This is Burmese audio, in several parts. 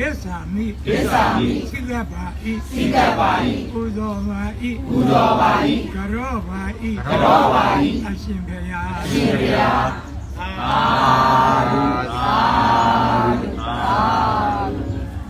ရစ္စာမိသစ္စာမိစိကပါဤစိကပ်ပါ၏ပူဇော်ပါဤပူဇော်ပါ၏ကရောပါဤကရောပါ၏အရှင်ဘုရားရှင်ဘုရားသာဓုသာဓုသာ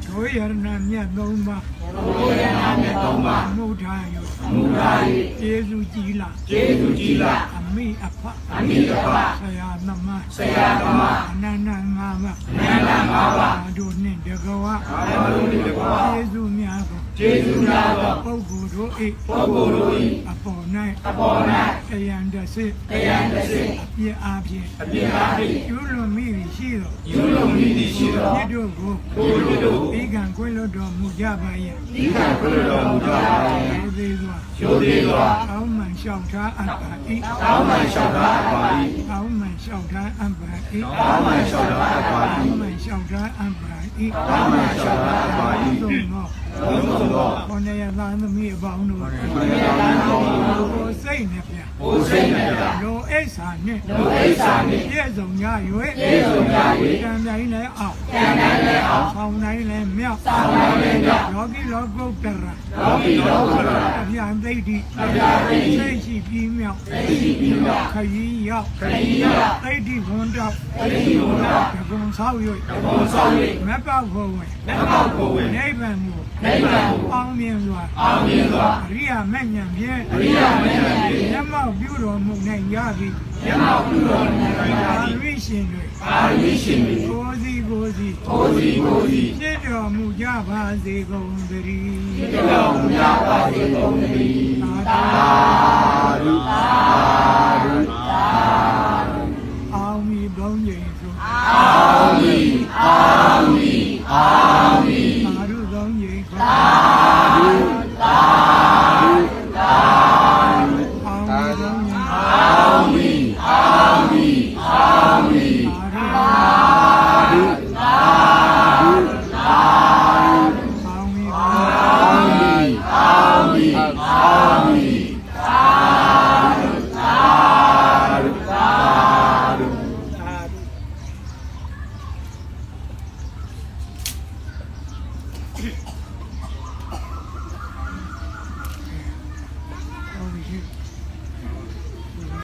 ဒုယရဏမြတ်သုံးပါးဓုဘုရားမြတ်သုံးပါးမုထာယမူရာ၏ကျေးဇူးကြီးလားကျေးဇူးကြီးလားအ မိအဖအမိအဖဆရာသမားဆရာသမားအနန္တငါးပါးနန္ဒငါးပါးအာတို့နှင့်တကဝအာမလုတိတကွာကျေးဇူးများကိုကျေးဇူးများသောပုဂ္ဂိုလ်တို့၏ပုဂ္ဂိုလ်တို့၏အပေါ်၌အပေါ်၌အယံတစေတရားတစ်စင်အပြည့်အပြည့်အပြစ်အားဖြင့်ကျွလွန်မိသည်ရှိသောယူလုံးမိသည်ရှိသောမြတ်တို့ကိုကိုယ်တို့ဒီကံခွင့်လွတ်တော်မူကြပါရဲ့ဤကံပြုတော်မူကြပါ၏ဘုသေးစွာရိုသေစွာ အောင်းမှန်လျှောက်ထားအပ်ပါ၏တောင်းမှန်လျှောက်ထားပါ၏အောင်းမှန်လျှောက်ထားအပ်ပါ၏တောင်းမှန်လျှောက်ထားပါအော၏င်းမှန်လျှောက်ထားအပ်ပါ၏တောင်းမှန်လျှောက်ထားပါသုံး၏သောဘုံသောခொနရသားသမီးအပေါင်းတို့ဘုရားတန်တော်မူကိုစိတ်နဲ့ပြဘုစိတ်နဲ့ပြလောအိဆာနှင့်လူအိဆာနှင့်ပြည့်စုံကြ၍ပြည့်စုံကြ၍ကံတိုင်းလည်းအောင်ကံတိုင်းလည်းအောင် ဆောင်တိုင်းလည်းမြောက်ဆောင်တိုင်းလည်းမြောက်လောကီလောကုတ္တရာလောကီလောကရာအပြာသိတိအပြာသိတိစိတ်ရှိပြီးမြောက်သိရှိပြီးတော့ခရီးရောက်ခရီးရောက်သိတိဝန်တော့သိရှိဘုရားတကုံဆောက်၍ဘုံဆောင်၍မက်ပေါက်ဖို့ဝင်လက်ပေါက်ကိုဝင်နိဗ္ဗာန်ကိုနိဗ္ဗာန်ကိုအောင်မြင်စွာအောင်မြင်စွာအရိယာမဉ္ဇဉ်ဖြင့်အရိယာမဉ္ဇဉ်ဖြင့်မျက်မှောက်ပြုတော်မူနိုင်ကြသည်မျက်မှောက်ပြုတော်မူနိုင်ပါအာသည်ရိရှင်တွေအာရမီရှင်သည်ကိုယ်စီကိုယ်စီကိုယ်စီကိုယ်စီပြည့်တော်မူကြပါစေကုန်သတည်းတော်မူကြပါစေကုန်သတည်း Yeah.